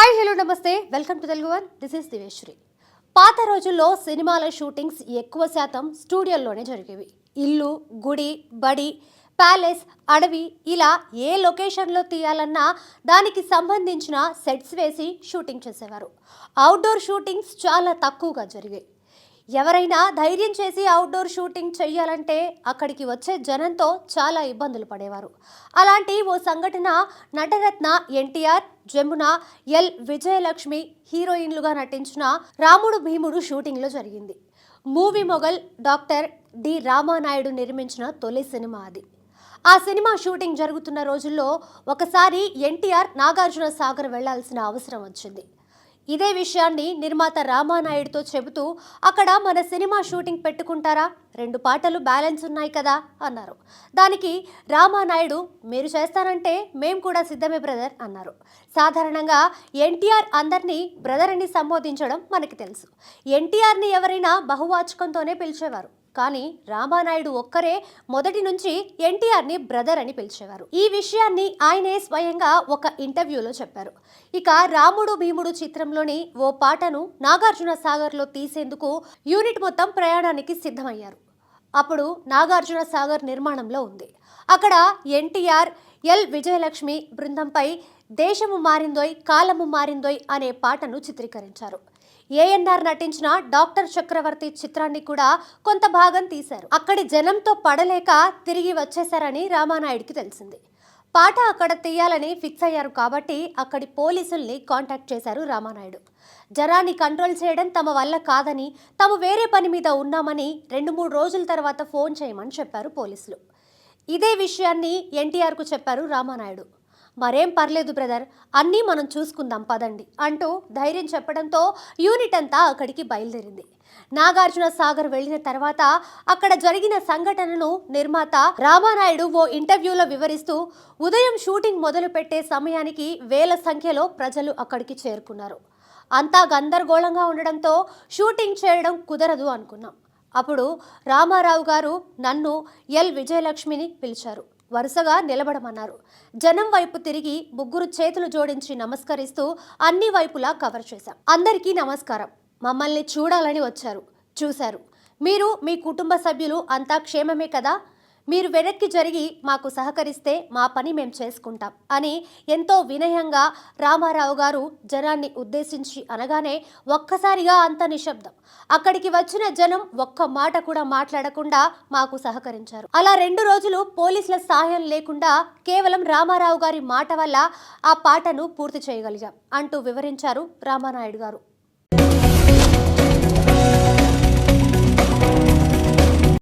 Hi hello నమస్తే. Welcome to Telugu one. This is Diveshwari పాత రోజుల్లో సినిమాల షూటింగ్స్ ఎక్కువ శాతం స్టూడియోల్లోనే జరిగేవి. ఇల్లు గుడి బడి ప్యాలెస్ అడవి ఇలా ఏ లొకేషన్లో తీయాలన్నా దానికి సంబంధించిన సెట్స్ వేసి షూటింగ్ చేసేవారు. అవుట్డోర్ షూటింగ్స్ చాలా తక్కువగా జరిగాయి. ఎవరైనా ధైర్యం చేసి అవుట్డోర్ షూటింగ్ చేయాలంటే అక్కడికి వచ్చే జనంతో చాలా ఇబ్బందులు పడేవారు. అలాంటి ఓ సంఘటన నటరత్న ఎన్టీఆర్ జమున ఎల్. విజయలక్ష్మి హీరోయిన్లుగా నటించిన రాముడు భీముడు షూటింగ్లో జరిగింది. Movie mogul doctor D. Ramanaidu నిర్మించిన తొలి సినిమా అది. ఆ సినిమా షూటింగ్ జరుగుతున్న రోజుల్లో ఒకసారి ఎన్టీఆర్ నాగార్జున సాగర్ వెళ్ళాల్సిన అవసరం వచ్చింది. ఇదే విషయాన్ని నిర్మాత రామానాయుడుతో చెబుతూ అక్కడ మన సినిమా షూటింగ్ పెట్టుకుంటారా? రెండు పాటలు బ్యాలెన్స్ ఉన్నాయి కదా అన్నారు. దానికి రామానాయుడు మీరు చేస్తారంటే మేం కూడా సిద్ధమే బ్రదర్ అన్నారు. సాధారణంగా ఎన్టీఆర్ అందరినీ బ్రదర్ అని సంబోధించడం మనకి తెలుసు. ఎన్టీఆర్ని ఎవరైనా బహువాచకంతోనే పిలిచేవారు. కానీ రామానాయుడు ఒక్కరే మొదటి నుంచి ఎన్టీఆర్ని బ్రదర్ అని పిలిచేవారు. ఈ విషయాన్ని ఆయనే స్వయంగా ఒక ఇంటర్వ్యూలో చెప్పారు. ఇక రాముడు భీముడు చిత్రంలోని ఓ పాటను నాగార్జున సాగర్లో తీసేందుకు యూనిట్ మొత్తం ప్రయాణానికి సిద్ధమయ్యారు. అప్పుడు నాగార్జున సాగర్ నిర్మాణంలో ఉంది. అక్కడ ఎన్టీఆర్ ఎల్. విజయలక్ష్మి బృందంపై దేశము మారిందోయ్ కాలము మారిందోయ్ అనే పాటను చిత్రీకరించారు. ఏఎన్ఆర్ నటించిన డాక్టర్ చక్రవర్తి చిత్రాన్ని కూడా కొంత భాగం తీశారు. అక్కడి జనంతో పడలేక తిరిగి వచ్చేశారని రామానాయుడికి తెలిసింది. పాట అక్కడ తీయాలని ఫిక్స్ అయ్యారు కాబట్టి అక్కడి పోలీసుల్ని కాంటాక్ట్ చేశారు రామానాయుడు. జనాన్ని కంట్రోల్ చేయడం తమ వల్ల కాదని తాము వేరే పని మీద ఉన్నామని రెండు మూడు రోజుల తర్వాత ఫోన్ చేయమని చెప్పారు పోలీసులు. ఇదే విషయాన్ని ఎన్టీఆర్కు చెప్పారు రామానాయుడు. మరేం పర్లేదు బ్రదర్ అన్నీ మనం చూసుకుందాం పదండి అంటూ ధైర్యం చెప్పడంతో యూనిట్ అంతా అక్కడికి బయలుదేరింది. నాగార్జున సాగర్ వెళ్ళిన తర్వాత అక్కడ జరిగిన సంఘటనను నిర్మాత రామానాయుడు ఓ ఇంటర్వ్యూలో వివరిస్తూ ఉదయం షూటింగ్ మొదలు పెట్టే సమయానికి వేల సంఖ్యలో ప్రజలు అక్కడికి చేరుకున్నారు. అంతా గందరగోళంగా ఉండడంతో షూటింగ్ చేయడం కుదరదు అనుకున్నాం. అప్పుడు రామారావు గారు నన్ను ఎల్. విజయలక్ష్మిని పిలిచారు. వరుసగా నిలబడమన్నారు. జనం వైపు తిరిగి ముగ్గురు చేతులు జోడించి నమస్కరిస్తూ అన్ని వైపులా కవర్ చేశాం. అందరికీ నమస్కారం. మమ్మల్ని చూడాలని వచ్చారు. చూశారు. మీరు మీ కుటుంబ సభ్యులు అంతా క్షేమమే కదా? మీరు వెనక్కి జరిగి మాకు సహకరిస్తే మా పని మేము చేసుకుంటాం అని ఎంతో వినయంగా రామారావు గారు జనాన్ని ఉద్దేశించి అనగానే ఒక్కసారిగా అంత నిశ్శబ్దం. అక్కడికి వచ్చిన జనం ఒక్క మాట కూడా మాట్లాడకుండా మాకు సహకరించారు. అలా రెండు రోజులు పోలీసుల సహాయం లేకుండా కేవలం రామారావు గారి మాట వల్ల ఆ పాటను పూర్తి చేయగలిగాం అంటూ వివరించారు రామానాయుడు గారు.